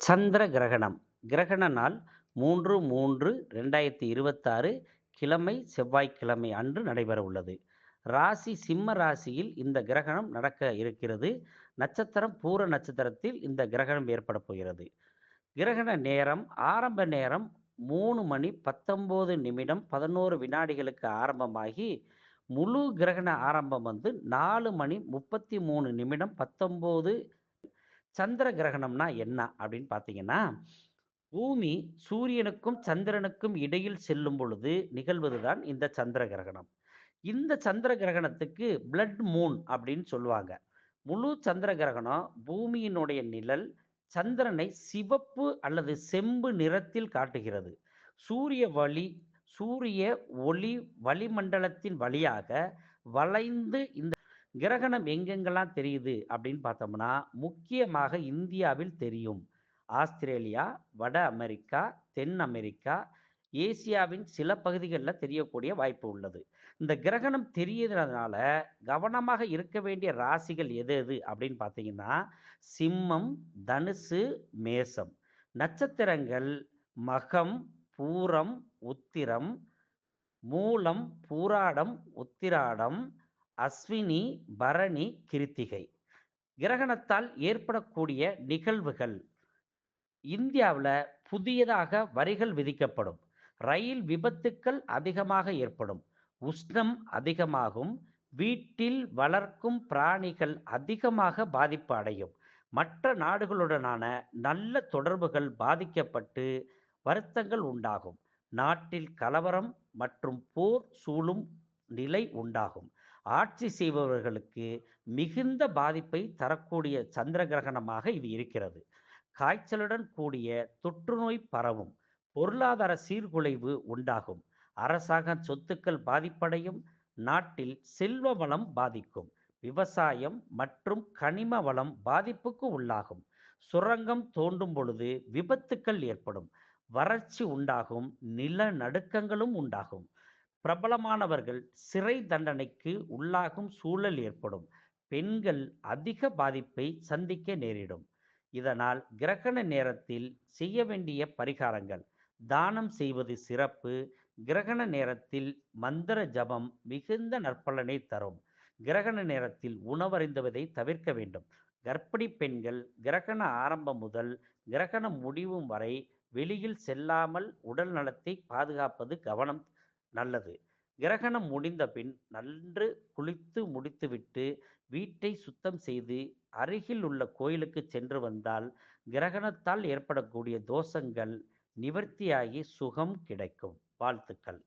சந்திர கிரகணம். கிரகண நாள் மூன்று மூன்று ரெண்டாயிரத்தி இருபத்தாறு கிழமை செவ்வாய்க்கிழமை அன்று நடைபெற உள்ளது. ராசி சிம்ம ராசியில் இந்த கிரகணம் நடக்க இருக்கிறது. நட்சத்திரம் பூர நட்சத்திரத்தில் இந்த கிரகணம் ஏற்பட போகிறது. கிரகண நேரம் ஆரம்ப நேரம் மூணு மணி பத்தொம்போது நிமிடம் பதினோரு வினாடிகளுக்கு ஆரம்பமாகி முழு கிரகண ஆரம்பம் வந்து நாலு மணி முப்பத்தி மூணு நிமிடம் பத்தொம்போது சந்திர கிரகணம்னா என்ன அப்படின்னு பார்த்தீங்கன்னா பூமி சூரியனுக்கும் சந்திரனுக்கும் இடையில் செல்லும் பொழுது நிகழ்வதுதான் இந்த சந்திர கிரகணம். இந்த சந்திர கிரகணத்துக்கு பிளட் மூன் அப்படின்னு சொல்லுவாங்க. முழு சந்திர கிரகணம் பூமியினுடைய நிழல் சந்திரனை சிவப்பு அல்லது செம்பு நிறத்தில் காட்டுகிறது. சூரிய வழி சூரிய ஒளி வளிமண்டலத்தின் வழியாக வளைந்து இந்த கிரகணம் எங்கெங்கெல்லாம் தெரியுது அப்படின்னு பார்த்தோம்னா முக்கியமாக இந்தியாவில் தெரியும். ஆஸ்திரேலியா வட அமெரிக்கா தென் அமெரிக்கா ஏசியாவின் சில பகுதிகளில் தெரியக்கூடிய வாய்ப்பு உள்ளது. இந்த கிரகணம் தெரியறதுனால கவனமாக இருக்க வேண்டிய ராசிகள் எது எது அப்படின்னு பார்த்தீங்கன்னா சிம்மம் தனுசு மேசம். நட்சத்திரங்கள் மகம் பூரம் உத்திரம் மூலம் பூராடம் உத்திராடம் அஸ்வினி பரணி கிருத்திகை. கிரகணத்தால் ஏற்படக்கூடிய நிகழ்வுகள். இந்தியாவில் புதியதாக வரிகள் விதிக்கப்படும். ரயில் விபத்துக்கள் அதிகமாக ஏற்படும். உஷ்ணம் அதிகமாகும். வீட்டில் வளர்க்கும் பிராணிகள் அதிகமாக பாதிப்பு அடையும். மற்ற நாடுகளுடனான நல்ல தொடர்புகள் பாதிக்கப்பட்டு வருத்தங்கள் உண்டாகும். நாட்டில் கலவரம் மற்றும் போர் சூழும் நிலை உண்டாகும். ஆட்சி செய்பவர்களுக்கு மிகுந்த பாதிப்பை தரக்கூடிய சந்திர கிரகணமாக இது இருக்கிறது. காய்ச்சலுடன் கூடிய தொற்றுநோய் பரவும் பொருளாதார சீர்குலைவு உண்டாகும். அரசாங்க சொத்துக்கள் பாதிப்படையும் நாட்டில் செல்வ வளம் பாதிக்கும் விவசாயம் மற்றும் கனிம வளம் பாதிப்புக்கு உள்ளாகும். சுரங்கம் தோண்டும் பொழுது விபத்துக்கள் ஏற்படும் வறட்சி உண்டாகும் நிலநடுக்கங்களும் உண்டாகும். பிரபலமானவர்கள் சிறை தண்டனைக்கு உள்ளாகும் சூழல் ஏற்படும். பெண்கள் அதிக பாதிப்பை சந்திக்க நேரிடும். இதனால் கிரகண நேரத்தில் செய்ய வேண்டிய பரிகாரங்கள் தானம் செய்வது சிறப்பு. கிரகண நேரத்தில் மந்திர ஜபம் மிகுந்த நற்பலனை தரும். கிரகண நேரத்தில் உணவறிந்துவதை தவிர்க்க வேண்டும். கர்ப்பிணி பெண்கள் கிரகண ஆரம்பம் முதல் கிரகணம் முடிவும் வரை வெளியில் செல்லாமல் உடல் நலத்தை பாதுகாப்பது கவனம் நல்லது. கிரகணம் முடிந்த பின் நன்று குளித்து முடித்துவிட்டு வீட்டை சுத்தம் செய்து அருகில் உள்ள கோயிலுக்கு சென்று வந்தால் கிரகணத்தால் ஏற்படக்கூடிய தோஷங்கள் நிவர்த்தியாகி சுகம் கிடைக்கும். வாழ்த்துக்கள்.